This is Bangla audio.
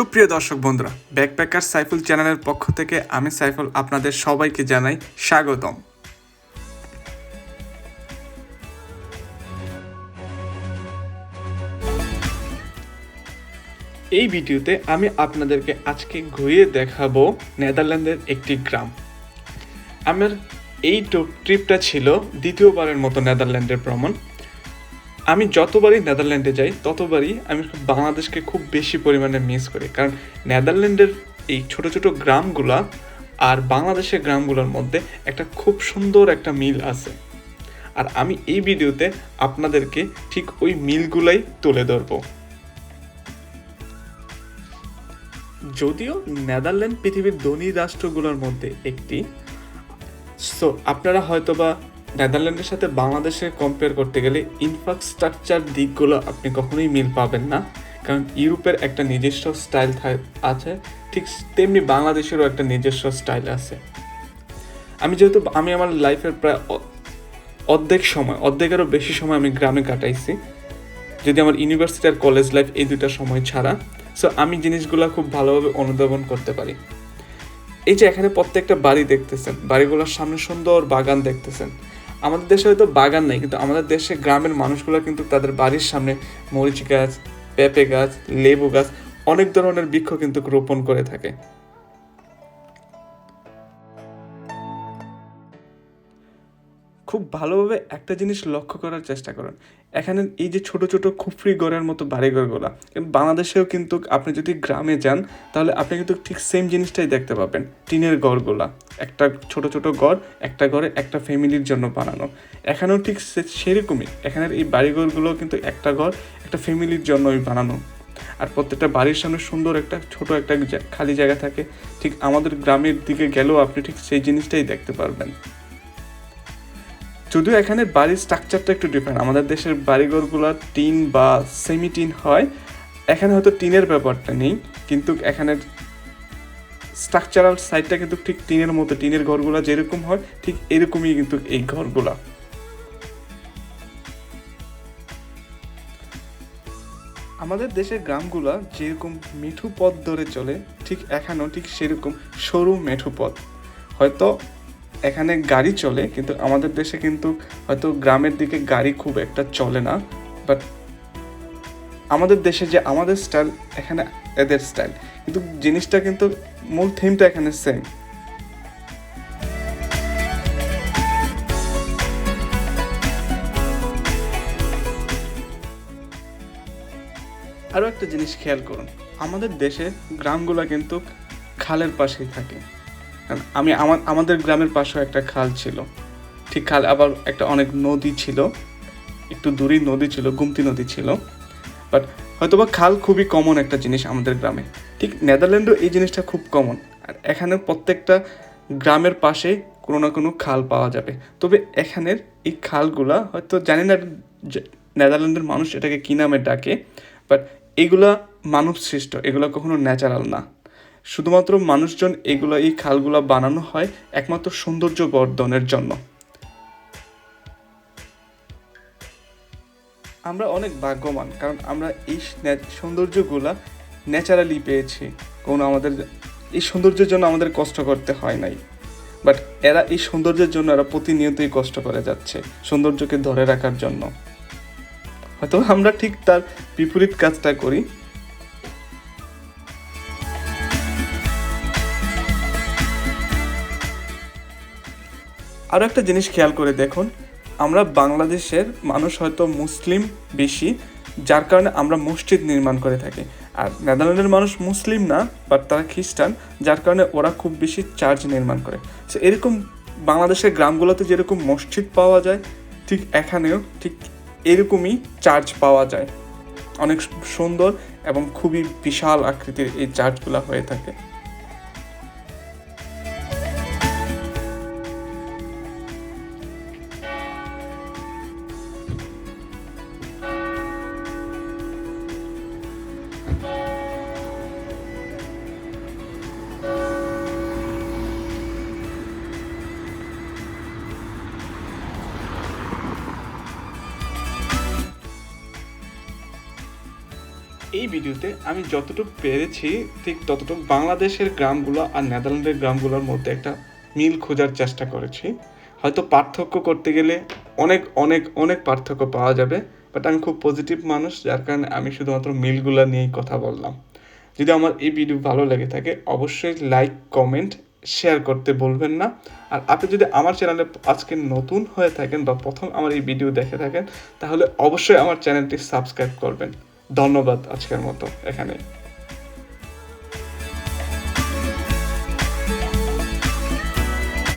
সুপ্রিয় দর্শক বন্ধুরা ব্যাকপ্যাকার সাইফুল চ্যানেলের পক্ষ থেকে আমি সাইফুল আপনাদের সবাইকে জানাই স্বাগতম। এই ভিডিওতে আমি আপনাদেরকে আজকে ঘুরিয়ে দেখাবো নেদারল্যান্ডের একটি গ্রাম। আমার এই ট্রিপটা ছিল দ্বিতীয়বারের মতো নেদারল্যান্ডের ভ্রমণ। আমি যতবারই নেদারল্যান্ডে যাই, ততবারই আমি বাংলাদেশকে খুব বেশি পরিমাণে মিস করি। কারণ নেদারল্যান্ডের এই ছোট ছোট গ্রামগুলা আর বাংলাদেশের গ্রামগুলোর মধ্যে একটা খুব সুন্দর একটা মিল আছে। আর আমি এই ভিডিওতে আপনাদেরকে ঠিক ওই মিলগুলাই তুলে ধরবো। যদিও নেদারল্যান্ড পৃথিবীর ধনী রাষ্ট্রগুলোর মধ্যে একটি সো আপনারা হয়তোবা নেদারল্যান্ডের সাথে বাংলাদেশের কম্পেয়ার করতে গেলে ইনফ্রাস্ট্রাকচার দিকগুলো আপনি কখনোই মিল পাবেন না। কারণ ইউরোপের একটা নিজস্ব স্টাইল আছে, ঠিক তেমনি বাংলাদেশেরও একটা নিজস্ব স্টাইল আছে। আমি যেহেতু আমি আমার লাইফের প্রায় অর্ধেক সময়, অর্ধেকেরও বেশি সময় আমি গ্রামে কাটাইছি। যদি আমার ইউনিভার্সিটি আর কলেজ লাইফ এই দুটা সময় ছাড়া সো আমি জিনিসগুলো খুব ভালোভাবে অনুধাবন করতে পারি। এই যে এখানে প্রত্যেকটা বাড়ি দেখতেছেন, বাড়িগুলোর সামনে সুন্দর বাগান দেখতেছেন। আমাদের দেশে হয়তো বাগান নেই, কিন্তু আমাদের দেশে গ্রামের মানুষগুলো কিন্তু তাদের বাড়ির সামনে মরিচ গাছ, পেঁপে গাছ, লেবু গাছ অনেক ধরনের বৃক্ষ কিন্তু রোপণ করে থাকে। খুব ভালোভাবে একটা জিনিস লক্ষ্য করার চেষ্টা করেন। এখানে এই যে ছোট ছোট খুফরি গড়ের মতো বাড়িঘরগুলা বাংলাদেশেও কিন্তু আপনি যদি গ্রামে যান, তাহলে আপনি কিন্তু ঠিক সেম জিনিসটাই দেখতে পাবেন, টিনের গড়গুলা একটা ছোট ছোট গড়, একটা ঘরে একটা ফ্যামিলির জন্য বানানো। এখানেও ঠিক সেরকমই, এখানের এই বাড়িঘরগুলো কিন্তু একটা ঘর, একটা ফ্যামিলির জন্যই বানানো। আর প্রত্যেকটা বাড়ির সামনে সুন্দর একটা ছোট একটা খালি জায়গা থাকে, ঠিক আমাদের গ্রামের দিকে গেলেও আপনি ঠিক সেই জিনিসটাই দেখতে পারবেন। যদিও এখানে বাড়ির স্ট্রাকচারটা একটু ডিফারেন্ট আমাদের দেশের বাড়িঘরগুলো টিন বা সেমি টিন হয়। এখানে হয়তো টিনের ব্যাপারটা নেই, কিন্তু এখানের স্ট্রাকচারাল সাইডটা কিন্তু ঠিক টিনের মতো। টিনের ঘরগুলো যেরকম হয়, ঠিক এরকমই কিন্তু এই ঘরগুলা। আমাদের দেশের গ্রামগুলা যেরকম মেঠু পথ ধরে চলে, ঠিক এখানেও ঠিক সেরকম সরু মেঠু পথ। হয়তো এখানে গাড়ি চলে, কিন্তু আমাদের দেশে কিন্তু হয়তো গ্রামের দিকে গাড়ি খুব একটা চলে না বাট আমাদের দেশে যে আমাদের স্টাইল এখানে এদের স্টাইল কিন্তু জিনিসটা কিন্তু মূল থিমটা এখানে সেম আরও একটা জিনিস খেয়াল করুন, আমাদের দেশে গ্রামগুলো কিন্তু খালের পাশেই থাকে। কারণ আমি আমার আমাদের গ্রামের পাশেও একটা খাল ছিল। ঠিক খাল আবার একটা অনেক নদী ছিল। একটু দূরেই নদী ছিল, গুমতি নদী ছিল। বাট হয়তোবা খাল খুবই কমন একটা জিনিস আমাদের গ্রামে। ঠিক নেদারল্যান্ডও এই জিনিসটা খুব কমন আর এখানে প্রত্যেকটা গ্রামের পাশে কোনো না কোনো খাল পাওয়া যাবে। তবে এখানের এই খালগুলা, হয়তো জানি না নেদারল্যান্ডের মানুষ এটাকে কী নামে ডাকে, বাট এগুলা মানব সৃষ্ট এগুলো কখনো ন্যাচারাল না। শুধুমাত্র মানুষজন এগুলো এই খালগুলো বানানো হয় একমাত্র সৌন্দর্য বর্ধনের জন্য। আমরা অনেক ভাগ্যবান, কারণ আমরা এই সৌন্দর্যগুলা ন্যাচারালি পেয়েছি। কোনো আমাদের, এই সৌন্দর্যের জন্য আমাদের কষ্ট করতে হয় নাই। বাট এরা এই সৌন্দর্যের জন্য এরা প্রতিনিয়তই কষ্ট করে যাচ্ছে, সৌন্দর্যকে ধরে রাখার জন্য। হয়তো আমরা ঠিক তার বিপরীত কাজটা করি। আরও একটা জিনিস খেয়াল করে দেখুন, আমরা বাংলাদেশের মানুষ হয়তো মুসলিম বেশি, যার কারণে আমরা মসজিদ নির্মাণ করে থাকি। আর নেদারল্যান্ডের মানুষ মুসলিম না বাট তারা খ্রিস্টান, যার কারণে ওরা খুব বেশি চার্চ নির্মাণ করে। সো এরকম বাংলাদেশের গ্রামগুলোতে যেরকম মসজিদ পাওয়া যায়, ঠিক এখানেও ঠিক এরকমই চার্চ পাওয়া যায়। অনেক সুন্দর এবং খুবই বিশাল আকৃতির এই চার্চগুলো হয়ে থাকে। এই ভিডিওতে আমি যতটুকু পেরেছি, ঠিক ততটুকু বাংলাদেশের গ্রামগুলো আর নেদারল্যান্ডের গ্রামগুলোর মধ্যে একটা মিল খোঁজার চেষ্টা করেছি। হয়তো পার্থক্য করতে গেলে অনেক অনেক অনেক পার্থক্য পাওয়া যাবে বাট আমি খুব পজিটিভ মানুষ, যার কারণে আমি শুধুমাত্র মিলগুলো নিয়েই কথা বললাম। যদি আমার এই ভিডিও ভালো লেগে থাকে, অবশ্যই লাইক কমেন্ট শেয়ার করতে বলবেন না। আর আপনি যদি আমার চ্যানেলে আজকে নতুন হয়ে থাকেন বা প্রথম আমার এই ভিডিও দেখে থাকেন, তাহলে অবশ্যই আমার চ্যানেলটি সাবস্ক্রাইব করবেন। ধন্যবাদ আজকের মতো এখানে